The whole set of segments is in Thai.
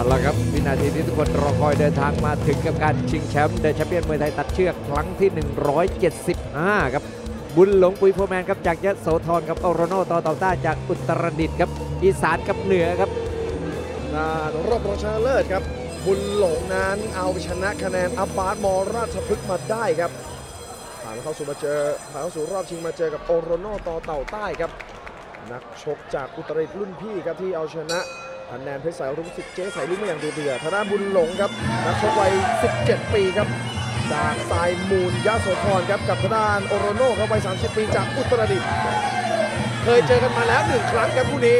เอาละครับวินาทีที่ทุกคนรอคอยเดินทางมาถึงกับการชิงแชมป์เดนแชมเปี้ยนมวยไทยตัดเชือกครั้งที่ 175 ครับ บุญหลงปุยโฟแมนครับจากยะโสธรกับโอโรโนต่อเต่าต้าจากอุตรดิตถ์ครับอีสานกับเหนือครับด้านรอบรองชนะเลิศครับ บุญหลงนั้นเอาชนะคะแนนอับบาสมอราชพฤกษ์มาได้ครับผ่านเข้าสู่มาเจอผ่านเข้าสู่รอบชิงมาเจอกับโอโรโนต่อเต่าใต้ครับ นักชกจากอุตรดิตถ์รุ่นพี่ครับที่เอาชนะ คะแนนเพชรสายรุ่งสิทธิ์เจ๊สายรุ่งมาอย่างดูเดือดทางด้านบุญหลงครับนักชกวัย 17 ปีครับ จากสายมูลยะโสธรครับกับทางด้านโอโรโนครับวัย 30 ปีจากอุตรดิตถ์เคยเจอกันมาแล้วหนึ่งครั้งครับคู่นี้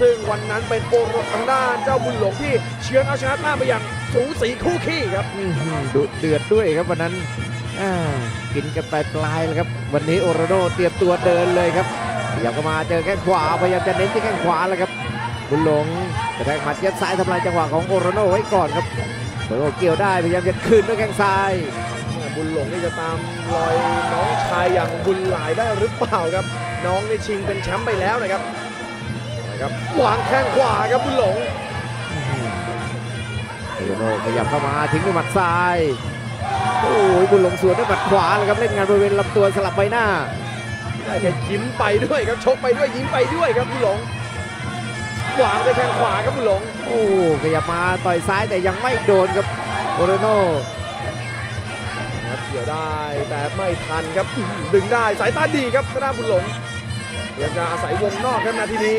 ซึ่งวันนั้นเป็นโอโรทางด้านเจ้าบุญหลงที่เชือนเอาชนะหน้าไปอย่างสูสีคู่ขี้ครับอื้อหือดุเดือดด้วยครับวันนั้นกินกันไปปลายๆเลยครับ วันนี้โอโรโนเตรียมตัวเดินเลยครับพยายามก็มาเจอแข้งขวาพยายามจะเน้นที่แข้งขวาแล้วครับบุญหลง แทกหมัดยัดซ้ายทำลายจังหวะของโอโรโนไว้ก่อนครับโอโรโนเกี่ยวได้พยายามจะคืนด้วยแข้งซ้าย บุญหลงนี่จะตามรอยน้องชายอย่างบุญหลายได้หรือเปล่าครับ น้องนี่ชิงเป็นแชมป์ไปแล้วนะครับนะครับวางแข้งขวาครับบุญหลงโอโรโนขยับเข้ามาทิ้งด้วยหมัดซ้ายโอ้ยบุญหลงสวนด้วยหมัดขวาเลยครับเล่นงานบริเวณลำตัวสลับใบหน้าได้แค่ยิ้มไปด้วยครับชกไปด้วยยิ้มไปด้วยครับบุญหลง วางด้วยแข้งขวาครับบุญหลงโอ้ขยับมาต่อยซ้ายแต่ยังไม่โดนครับโอโรโนครับเกี่ยวได้แต่ไม่ทันครับอื้อหือดึงได้สายตาดีครับทางด้านบุญหลงพยายามจะอาศัยวงนอกครับนาทีนี้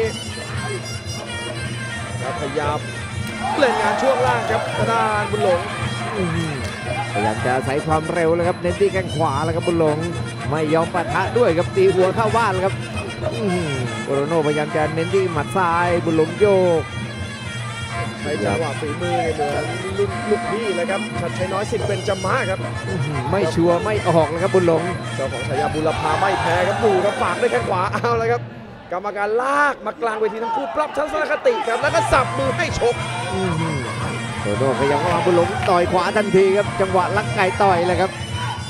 ครับพยายามเล่นงานช่วงล่างครับทางด้านบุญหลงอื้อหือพยายามจะอาศัยความเร็วเลยครับเน้นที่แข้งขวาแล้วครับบุญหลง ไม่ยอมปะทะด้วยครับตีหัวเข้าบ้านแล้วครับอื้อหือ โอโรโนพยายามจะเน้นที่หมัดซ้ายบุญหลงโยกใช้จังหวะฝีมือเหมือนรุ่นลูกพี่เลยครับชัดชัยน้อยสิทธิ์เป็นจำมาครับอื้อหือไม่ชัวร์ไม่ออกเลยครับบุญหลงเจ้าของฉายาบุรพาไม่แพ้ครับดูครับฝากด้วยแข้งขวาเอาแล้วครับ กรรมการลากมากลางเวทีทั้งคู่ปรับทัศนคติครับแล้วก็สับมือให้ชกอื้อหือโอโรโนขยับเข้ามาบุญหลงต่อยขวาทันทีครับ จังหวะลักไก่ต่อยเลยครับ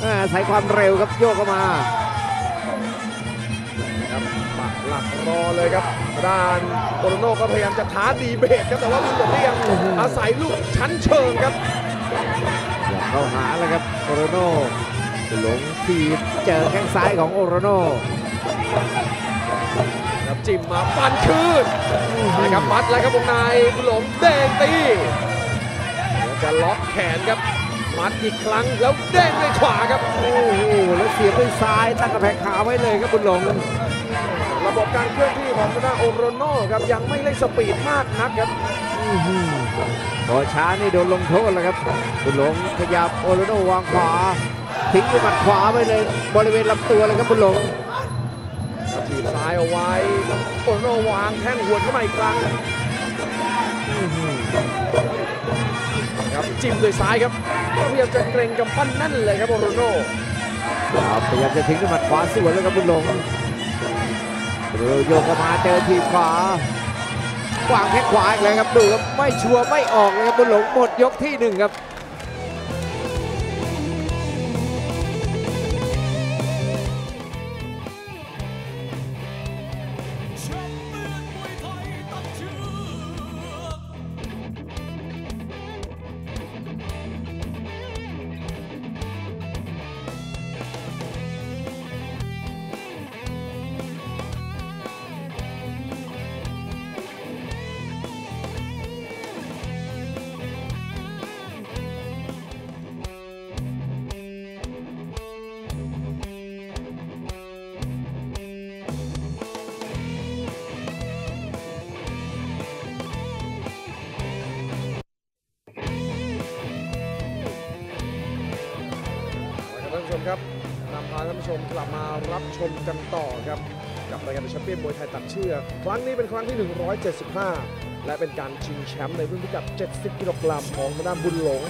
อ่าอาศัยความเร็วครับโยกเข้ามาครับปัก หลักรอเลยครับด้านโตโรโน่ก็พยายามจะท้าดีเบตครับแต่ว่าบุญหลงนี่ยังอาศัยลูกชั้นเชิงครับอยากเข้าหาแล้วครับโอโรโนหลงทีบเจอแข้งซ้ายของโอโรโนครับจิ้มมาฟันคืนนะครับมัดแล้วครับวงในบุญหลงเด้งตีแล้วจะล็อกแขนครับมัดอีกครั้งแล้วเด้งด้วยขวาครับ โอ้โหแล้วเสียบด้วยซ้ายตั้งกระแพงขาไว้เลยครับบุญหลง ระบบการเคลื่อนที่ของทางด้านโอโรโน่ครับยังไม่เร่งสปีดมากนักครับอื้อหือพอช้านี่โดนลงโทษแล้วครับบุญหลงขยับโอโรโนวางขวา ทิ้งด้วยหมัดขวาไปเลยบริเวณลำตัวเลยครับบุญหลงทีบซ้ายเอาไว้โอโรโน่วางแข้งหวนเข้ามาอีกครั้งอื้อหือครับจิ้มด้วยซ้ายครับพยายามจะเกรงกำปั้นแนั่นเลยครับโอโรโน่ครับพยายามจะทิ้งด้วยหมัดขวาสวนเลยครับบุญหลง ดูโยกเข้ามาเจอทีมขวาวางแข้งขวาอีกเลยครับดูครับไม่ชัวร์ไม่ออกเลยครับบุญหลงหมดยกที่หนึ่งครับ ผู้ชมกลับมารับชมกันต่อครับ กับรายการแชมเปี้ยนมวยไทยตัดเชือกครั้งนี้เป็นครั้งที่ 175 และเป็นการชิงแชมป์ในรุ่นพิกัด 70 กิโลกรัมของทางด้านบุญหลง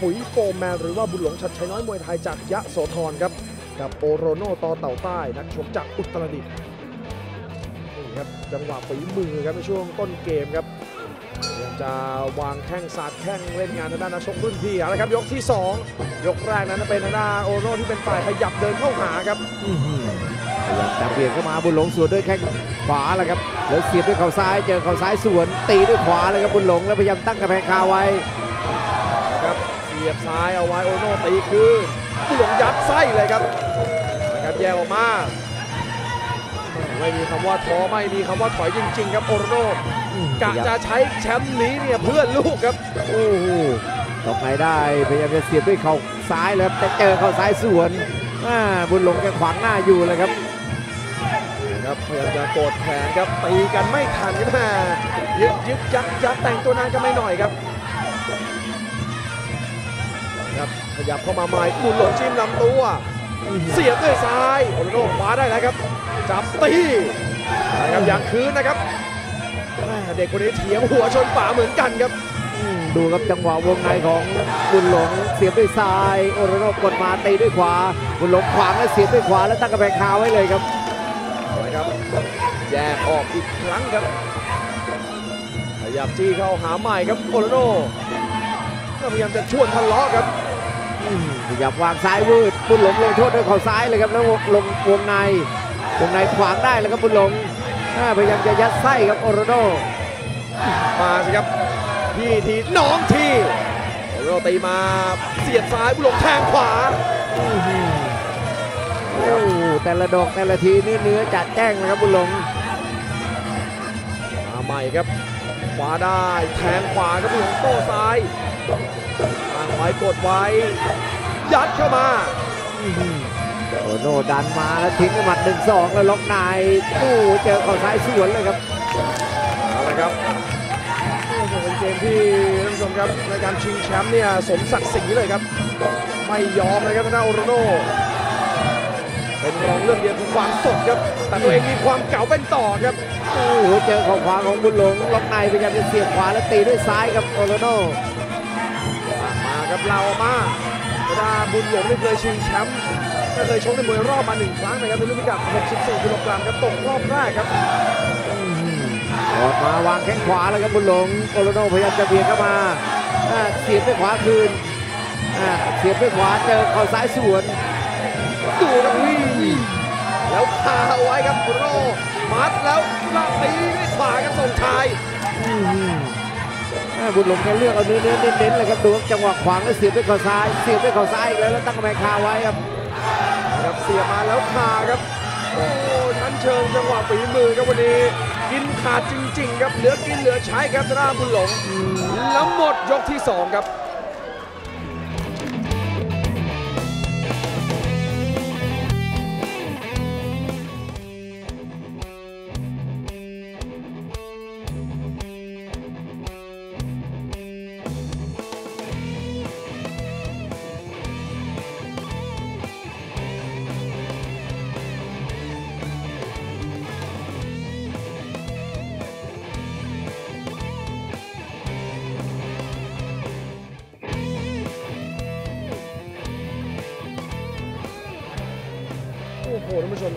ปุ๋ยโฟร์แมนหรือว่าบุญหลงชัดชัยน้อยมวยไทยจากยะโสธรครับ กับโอโรโนต่อเต่าใต้ นักชกจากอุตรดิตถ์นี่ครับจังหวะฝีมือครับในช่วงต้นเกมครับ จะวางแข้งสาดแข้งเล่นงานทางด้านนักชกรุ่นพี่เอาละครับยกที่สองยกแรกนั้นเป็นทางด้านโอโรโน่ที่เป็นฝ่ายขยับเดินเข้าหาครับอื้อหือพยายามจะเบียดเข้ามาบุญหลงสวนด้วยแข้งขวาแล้วครับแล้วเสียบด้วยเข่าซ้ายเจอเข่าซ้ายสวนตีด้วยขวาเลยครับบุญหลงแล้วพยายามตั้งกระแพงคาไว้นะครับเสียบซ้ายเอาไว้โอโรโน่ตีคืนบุญหลงยัดไส้เลยครับนะครับแยกออกมาไม่มีคำว่าท้อไม่มีคำว่าถอยจริง ๆ ครับโอโรโน่ กะจะใช้แชมป์นี้เนี่ยเพื่อลูกครับ โอ้โหตอกไหนได้พยายามจะเสียบด้วยเข่าซ้ายแล้วครับแต่เจอเข่าซ้ายสวนอ่าบุญหลงแกขวางหน้าอยู่เลยครับครับพยายามจะกดแขนครับตีกันไม่ทันครับแม่ยึกยึกยักยักแต่งตัวนานกันไม่หน่อยครับครับขยับเข้ามาใหม่บุญหลงจิ้มลำตัว เสียบด้วยซ้ายโอโรโน่คว้าได้แล้วครับ จับตีนะครับยังคืนนะครับ แม่เด็กคนนี้เถียงหัวชนฝาเหมือนกันครับอืมดูครับจังหวะวงในของบุญหลงเสียบด้วยซ้าย โอโรโนกดมาตีด้วยขวา บุญหลงขวางแล้วเสียบด้วยขวาแล้วตั้งกระแพงคาไว้เลยครับนะครับแยกออกอีกครั้งครับขยับจี้เข้าหาใหม่ครับโอโรโน่ก็พยายามจะชวนทะเลาะครับอืมขยับวางซ้ายวืดบุญหลงลงโทษด้วยเข่าซ้ายเลยครับแล้วลงวงในวงในขวางได้แล้วครับบุญหลงอ่าพยายามจะยัดไส้ครับโอโรโน มาสิครับพี่ทีน้องทีโอโรโน่ตีมาเสียบซ้ายบุญหลงแทงขวาอื้อหือโอ้แต่ละดอกแต่ละทีนี่เนื้อจัดแจ้งเลยครับบุญหลงมาใหม่ครับขวาได้แทงขวาครับบุญหลงโต้ซ้ายตั้งไว้กดไว้ ยัดเข้ามาโอโนดันมาแล้วทิ้งด้วยหมัดหนึ่งสองแล้วล็อกในโอ้เจอเข่าซ้ายสวนเลยครับเอาละ ครับโอ้โหเป็นเกมที่ท่านผู้ชมครับในการชิงแชมป์เนี่ยสมศักดิ์ศรีเลยครับ ไม่ยอมเลยครับทางด้านโอโรโนเป็นรองเรื่องเดียวคือความสดครับ แต่ตัวเองมีความเก่าเป็นต่อครับโอ้โหเจอเข่าขวาของบุญหลงล็อกในพยายามจะเสียบขวาแล้วตีด้วยซ้ายครับโอโรโนมาครับเราออกมาเพราะว่าบุญหลงไม่เคยชิงแชมป์ไม่เคยชกในมวยรอบมาหนึ่งครั้งนะครับในรุ่นพิกัด64กิโลกรัมครับตกรอบแรกครับ ออกมาวางแข้งขวาแล้วครับบุญหลงโอโรโนพยายามจะเบียดเข้ามาอ่าเสียบด้วยขวาคืนอ่าเสียบด้วยขวาเจอเข่าซ้ายสวนดูครับวิ่งแล้วคาเอาไว้ครับโอโรโนมัดแล้วลากตีด้วยขวาครับส่งชายอื้อหืออ่าบุญหลงแกเลือกเอาเนื้อเน้นเน้นๆเลยครับดูครับจังหวะขวางแล้วเสียบด้วยเข่าซ้าย เสียบด้วยเข่าซ้ายอีกแล้วแล้วตั้งกำแพงคาไว้ครับครับเสียบมาแล้วคาครับ โอ้ชั้นเชิงจังหวะฝีมือครับวันนี้ กินขาดจริง ๆ ครับเหลือกินเหลือใช้ครับธนาบุญหลงแล้วหมดยกที่สองครับ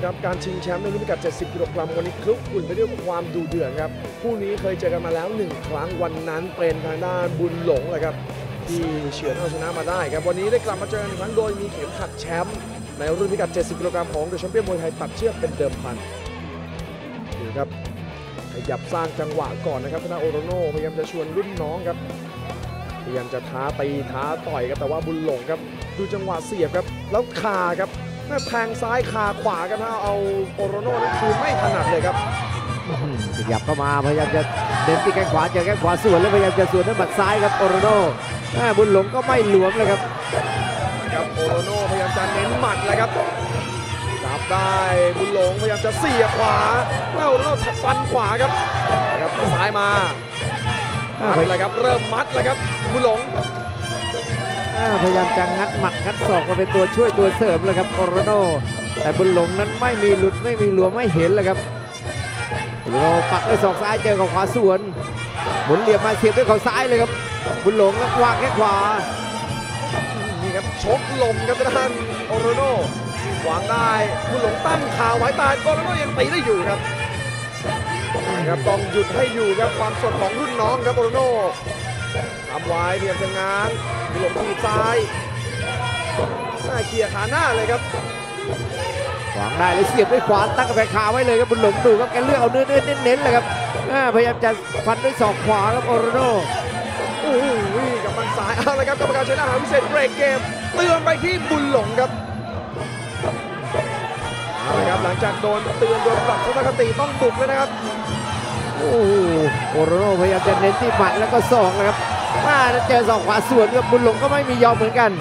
ครับการชิงแชมป์ในรุ่นพิกัด 70 กิโลกรัมวันนี้คลุกคุ่นไปด้วยความดูเดือดครับคู่นี้เคยเจอกันมาแล้วหนึ่งครั้งวันนั้นเป็นทางด้านบุญหลงแหละครับที่เฉือนเอาชนะมาได้ครับวันนี้ได้กลับมาเจอกันอีกครั้งโดยมีเข็มขัดแชมป์ในรุ่นพิกัด 70 กิโลกรัมของเดอะแชมเปี้ยนมวยไทยตัดเชือกเป็นเดิมพันดูครับขยับสร้างจังหวะก่อนนะครับธนาโอโรโนพยายามจะชวนรุ่นน้องครับพยายามจะท้าตีท้าต่อยครับแต่ว่าบุญหลงครับดูจังหวะเสียบครับแล้วคาครับ แม่แทงซ้ายคาขวากันนะเอาโอโรโน่นั้นคือไม่ถนัดเลยครับขยับเข้ามาพยายามจะเดินที่แข้งขวาเจอแข้งขวาสวนแล้วพยายามจะสวนด้วยหมัดซ้ายครับโอโรโนแม่บุญหลงก็ไม่หลวมเลยครับครับโอโรโน่พยายามจะเน้นหมัดเลยครับจับได้บุญหลงพยายามจะเสียบขวาแล้วโอโรโน่ฟันขวาครับนะครับซ้ายมามัดเลยครับเริ่มมัดเลยครับบุญหลงอ่า พยายามจะงัดหมัดงัดศอกมาเป็นตัวช่วยตัวเสริมเลยครับโอโรโนแต่บุญหลงนั้นไม่มีหลุดไม่มีหลวมไม่เห็นเลยครับโอโรโนปักด้วยศอกซ้ายเจอกับขวาสวนหมุนเหลี่ยมมาเสียบด้วยเขาซ้ายเลยครับ บุญหลงแล้ววางแค่ขวานี่ครับชกลมครับทางด้านโอโรโน่วางได้บุญหลงตั้งขาไว้ตายโอโรโน่ยังตีได้อยู่ครับครับต้องหยุดให้อยู่ครับความสดของรุ่นน้องครับโอโรโน่ ทำไว้พยายามจะง้างบุญหลงทีบซ้ายหน้าเขี่ยขาหน้าเลยครับขวางได้เลยเสียบด้วยขวาตั้งกระแพงคาไว้เลยครับบุญหลงดูครับแกเลือกเอาเนื้อเนื้อเน้นๆเลยครับอ่าพยายามจะฟันด้วยศอกขวาครับโอโรโนโอ้โหกับมันซ้ายเอาละครับกรรมการใช้อาหารพิเศษเบรกเกมเตือนไปที่บุญหลงครับเอาละครับหลังจากโดนเตือนโดนปรับทัศนคติต้องบุกเลยนะครับ โอ้โหโอโรโนพยายามจะเน้นที่หมัดแล้วก็ศอกนะครับอ่าแล้วเจอศอกขวาสวนครับบุญหลงก็ไม่มียอมเหมือนกัน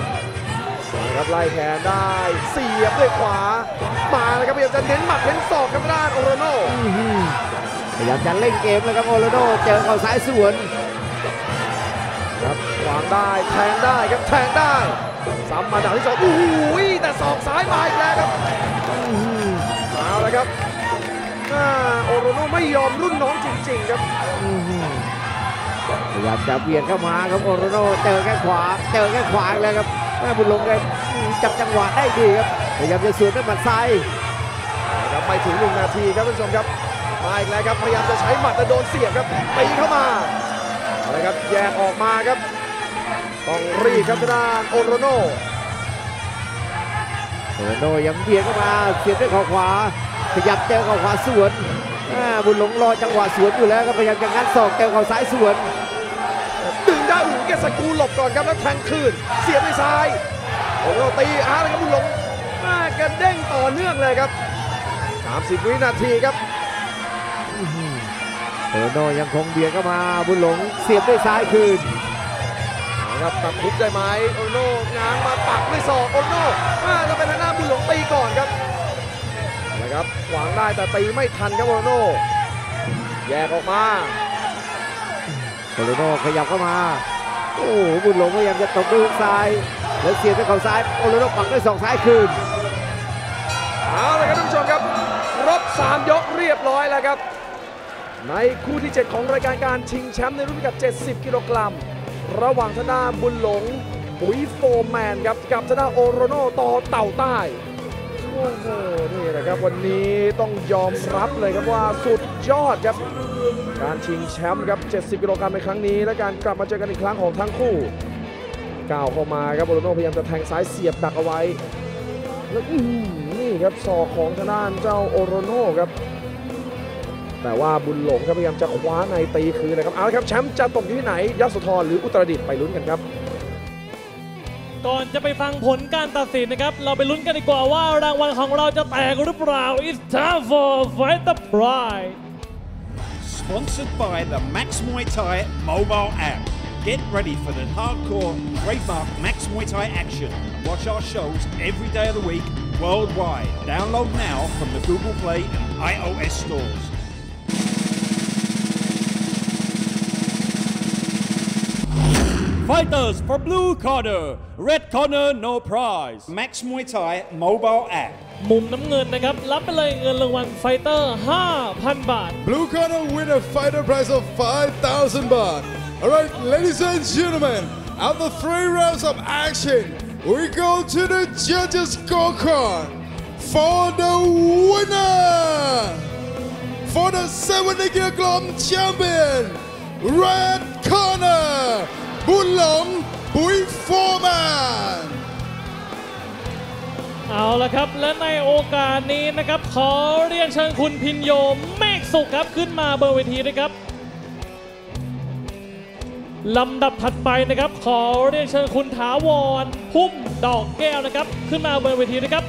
ครับไล่แขนได้เสียบด้วยขวามาแล้วครับพยายามจะเน้นหมัดเน้นศอกครับด้านโอโรโนอื้อหือพยายามจะเล่นเกมแล้วครับโอโรโนเจอเข่าซ้ายสวนครับขวางได้แทงได้ครับแทงได้ซ้ำมาดาวที่สองโอ้โหแต่ศอกซ้ายมาอีกแล้วครับเอาละครับอ่า โอโรโนไม่ยอมรุ่นน้องจริงๆครับอื้อหือพยายามจะเบียดเข้ามาครับโอโรโนเจอแค่ขวาเจอแค่ขวาอีกแล้วครับแม่บุญหลงแกอื้อจับจังหวะได้ดีครับพยายามจะสวนด้วยหมัดซ้ายครับไม่ถึงหนึ่งนาทีครับท่านผู้ชมครับมาอีกแล้วครับพยายามจะใช้หมัดแต่โดนเสียบครับตีเข้ามาเอาละครับแยกออกมาครับต้องรีบครับทางด้านโอโรโนโอโรโนยังเบียดเข้ามาเสียบด้วยเข่าขวา ขยับเจอเข่าขวาสวนอ่าบุญหลงรอจังหวะสวนอยู่แล้วครับพยายามจะงัดศอกเจอเข่าซ้ายสวนดึงได้อู๋แกสกรูหลบก่อนครับแล้วแทงคืน เสียบด้วยซ้ายโอโรโนตีอาร์เลยครับบุญหลงอ่าแกเด้งต่อเนื่องเลยครับ 30 วินาทีครับโอโรโนยังคงเบียดเข้ามาบุญหลงเสียบด้วยซ้ายคืนเอาครับตัดทุบได้ไหมโอโรโนง้างมาปักด้วยศอกโอโรโนอ่าจะเป็นทางหน้าบุญหลงตีก่อนครับเอาละ ครับขวางได้แต่ตีไม่ทันครับโอโรโนแยกออกมาโอโรโนขยับเข้ามา โอ้บุญหลงพยายามจะตบด้วยฮุกซ้าย แล้วเสียบด้วยเข่าซ้ายโอโรโนปักด้วยศอกซ้ายคืนเอาละครับท่านผู้ชมครับครบ3 ยกเรียบร้อยแล้วครับ ในคู่ที่ 7 ของรายการการชิงแชมป์ในรุ่นพิกัด 70 กิโลกรัม ระหว่างธนาบุญหลงปุ๋ยโฟร์แมนครับกับธนาโอโรโนต่อเต่าใต้ โอ้โหนี่แหละครับวันนี้ต้องยอมรับเลยครับว่าสุดยอดครับ การชิงแชมป์ครับ 70 กิโลกรัมในครั้งนี้ และการกลับมาเจอกันอีกครั้งของทั้งคู่ก้าวเข้ามาครับโอโรโนพยายามจะแทงซ้ายเสียบดักเอาไว้ แล้วนี่ครับศอกของทางด้านเจ้าโอโรโนครับ แต่ว่าบุญหลงครับพยายามจะคว้าในตีคืนนะครับเอาละครับแชมป์จะตกอยู่ที่ไหนยโสธรหรืออุตรดิตถ์ไปลุ้นกันครับ ก่อนจะไปฟังผลการตัดสินนะครับ เราไปลุ้นกันดีกว่าว่ารางวัลของเราจะแตกหรือเปล่า It's time for Fight the Pride Sponsored by the Max Muay Thai mobile app. Get ready for the hardcore trademark Max Muay Thai action. and Watch our shows every day of the week worldwide. Download now from the Google Play and iOS stores. Fighters for blue corner red corner no prize Max Muay Thai mobile app. มุมน้ำเงินนะครับ รับไปเลยเงินรางวัลไฟเตอร์ 5,000 บาท Blue corner win a fighter prize of 5,000 baht. All right, ladies and gentlemen, after three rounds of action, we go to the judges' scorecard for the winner for the 70 kilogram champion, red corner, Bulong Bui Foreman. เอาละครับ และในโอกาสนี้นะครับ ขอเรียนเชิญคุณพินโยเมฆสุขครับ ขึ้นมาบนเวทีด้วยครับลำดับถัดไปนะครับ ขอเรียนเชิญคุณถาวร พุ่มดอกแก้วนะครับ ขึ้นมาบนเวทีด้วยครับ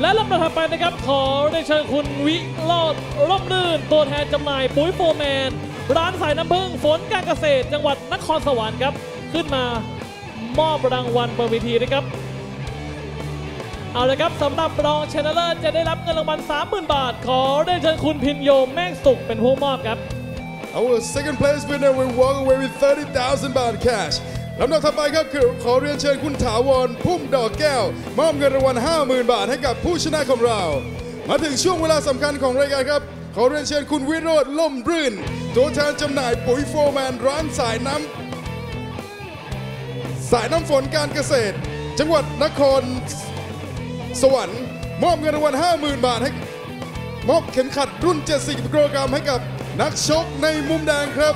และลำดับถัดไปนะครับ ขอเรียนเชิญคุณวิโรดร่มรื่น ตัวแทนจำหน่ายปุ๋ยโฟร์แมน ร้านสายน้ำผึ้งฝนการเกษตร จังหวัดนครสวรรค์ครับ ขึ้นมามอบรางวัลบนเวทีด้วยครับ เอาละครับสำหรับรองชนะเลิศจะได้รับเงินรางวัล 30,000 บาท ขอได้เชิญคุณพินโยแม่งสุขเป็นผู้มอบครับ Our second place winner will walk away with 30,000 baht cash ลำดับถัดไปครับคือขอเรียนเชิญคุณถาวรพุ่มดอกแก้ว มอบเงินรางวัล 50,000 บาทให้กับผู้ชนะของเรา มาถึงช่วงเวลาสำคัญของรายการครับ ขอเรียนเชิญคุณวิโรธล่มรื่น ตัวแทนจำหน่ายปุ๋ยโฟร์แมนร้านสายน้ำสายน้ำฝนการเกษตร จังหวัดนครสวรรค์ มอบเงินรางวัล50,000 บาทให้มอบเข็มขัดรุ่น 70กิโลกรัมให้กับนักชกในมุมแดงครับ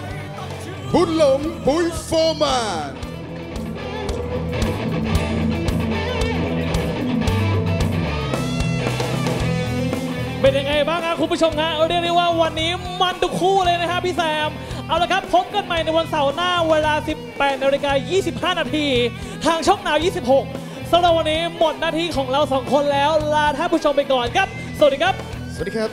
บุญหลงปุ๋ยโฟร์แมน ยังไงบ้างครับคุณผู้ชมฮะเรียกได้ว่าวันนี้มันทุกคู่เลยนะฮะพี่แซม เอาละครับพบกันใหม่ในวันเสาร์หน้าเวลา 18นาฬิกา25 นาที ทางช่องนาว 26สำหรับวันนี้หมดหน้าที่ของเราสองคนแล้วลาท่านผู้ชมไปก่อนครับ สวัสดีครับ สวัสดีครับ